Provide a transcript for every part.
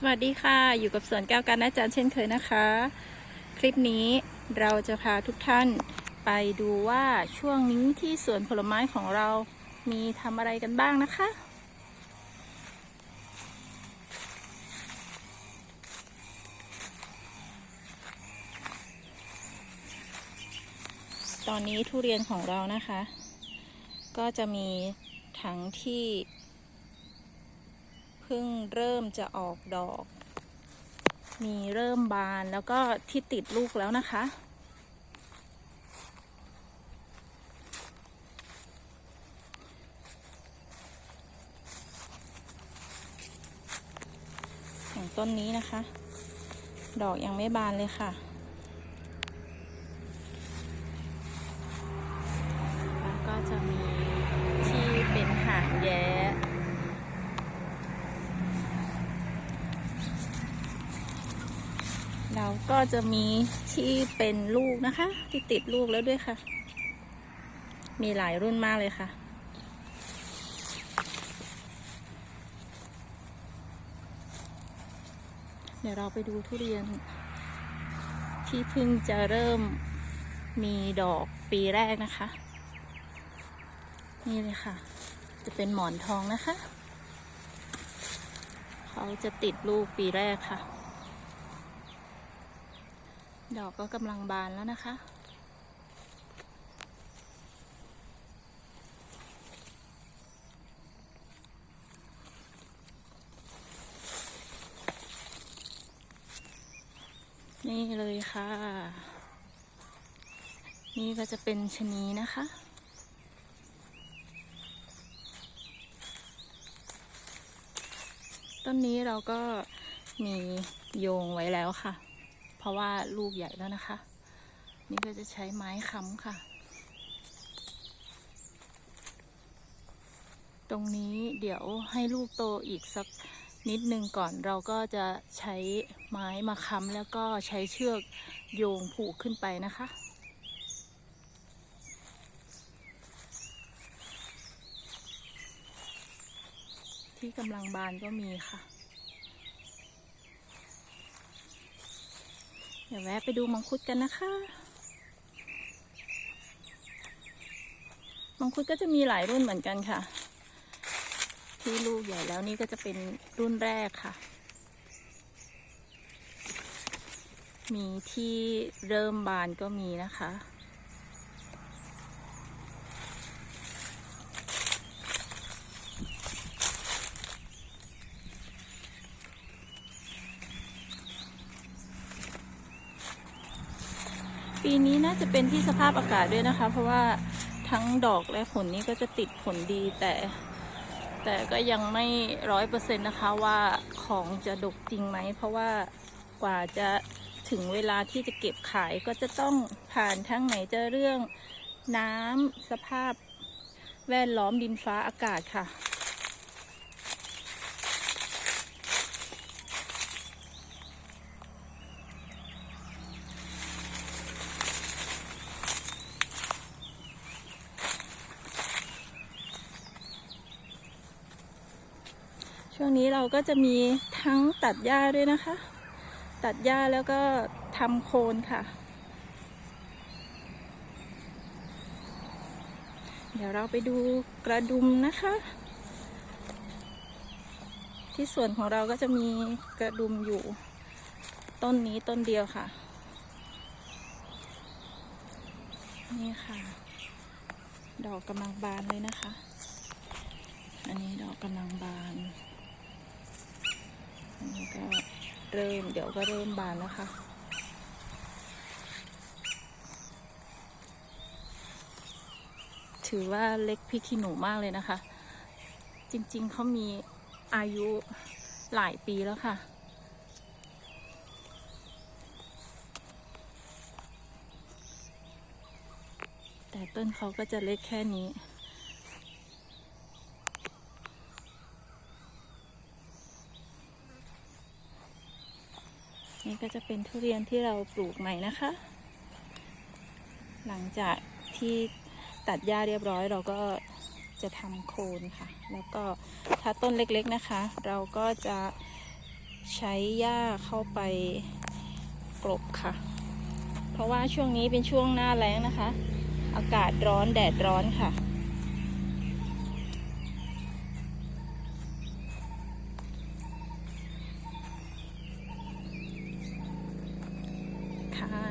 สวัสดีค่ะ อยู่กับสวนแก้วกันอาจารย์เช่นเคยนะคะ คลิปนี้เราจะพาทุกท่านไปดูว่าช่วงนี้ที่สวนผลไม้ของเรามีทำอะไรกันบ้างนะคะ ตอนนี้ทุเรียนของเรานะคะ ก็จะมีทั้งที่ พิ่งเริ่มจะออกดอก มีเริ่มบานแล้วก็ที่ติดลูกแล้วนะคะ อย่างต้นนี้นะคะ ดอกยังไม่บานเลยค่ะแล้วก็จะมีที่เป็นหางแย้ เราก็จะมีที่เป็นลูกนะคะ ที่ติดลูกแล้วด้วยค่ะ มีหลายรุ่นมากเลยค่ะ เดี๋ยวเราไปดูทุเรียน ที่เพิ่งจะเริ่มมีดอกปีแรกนะคะ นี่เลยค่ะ จะเป็นหมอนทองนะคะ เขาจะติดลูกปีแรกค่ะ ดอกก็กำลังบานแล้วนะคะ นี่เลยค่ะ นี่ก็จะเป็นชะนีนะคะต้นนี้เราก็มีโยงไว้แล้วค่ะ เพราะว่าลูกใหญ่แล้วนะคะ นี่ก็จะใช้ไม้ค้ำค่ะ ตรงนี้เดี๋ยวให้ลูกโตอีกสักนิดนึงก่อนเราก็จะใช้ไม้มาค้ำแล้วก็ใช้เชือกโยงผูกขึ้นไปนะคะที่กำลังบานก็มีค่ะ เดี๋ยวแวะไปดูมังคุดกันนะคะ มังคุดก็จะมีหลายรุ่นเหมือนกันค่ะ ที่ลูกใหญ่แล้วนี่ก็จะเป็นรุ่นแรกค่ะ มีที่เริ่มบานก็มีนะคะ ปีนี้น่าจะเป็นที่สภาพอากาศด้วยนะคะ เพราะว่าทั้งดอกและผลนี้ก็จะติดผลดีแต่ แต่ก็ยังไม่ร้อยเปอร์เซ็นต์นะคะว่าของจะดกจริงไหม เพราะว่ากว่าจะถึงเวลาที่จะเก็บขายก็จะต้องผ่านทั้งไหนจะเรื่องน้ำสภาพแวดล้อมดินฟ้าอากาศค่ะ ช่วงนี้เราก็จะมีทั้งตัดหญ้าด้วยนะคะ ตัดหญ้าแล้วก็ทำโคนค่ะ เดี๋ยวเราไปดูกระดุมนะคะ ที่สวนของเราก็จะมีกระดุมอยู่ ต้นนี้ต้นเดียวค่ะ นี่ค่ะ ดอกกำลังบานเลยนะคะ อันนี้ดอกกำลังบาน ก็เริ่มเดี๋ยวก็เริ่มบานแล้วค่ะถือว่าเล็กพริกขี้หนูมากเลยนะคะ จริงๆเขามีอายุหลายปีแล้วค่ะ แต่ต้นเขาก็จะเล็กแค่นี้ นี่ก็จะเป็นทุเรียนที่เราปลูกใหม่นะคะ หลังจากที่ตัดหญ้าเรียบร้อยเราก็จะทำโคนค่ะ แล้วก็ถ้าต้นเล็กๆนะคะ เราก็จะใช้หญ้าเข้าไปกลบค่ะ เพราะว่าช่วงนี้เป็นช่วงหน้าแล้งนะคะ อากาศร้อนแดดร้อนค่ะค่ะ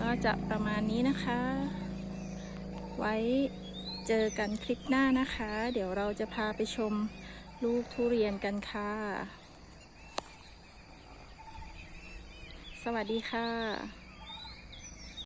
ก็ จะประมาณนี้นะคะ ไว้เจอกันคลิปหน้านะคะ เดี๋ยวเราจะพาไปชมลูกทุเรียนกันค่ะ สวัสดีค่ะ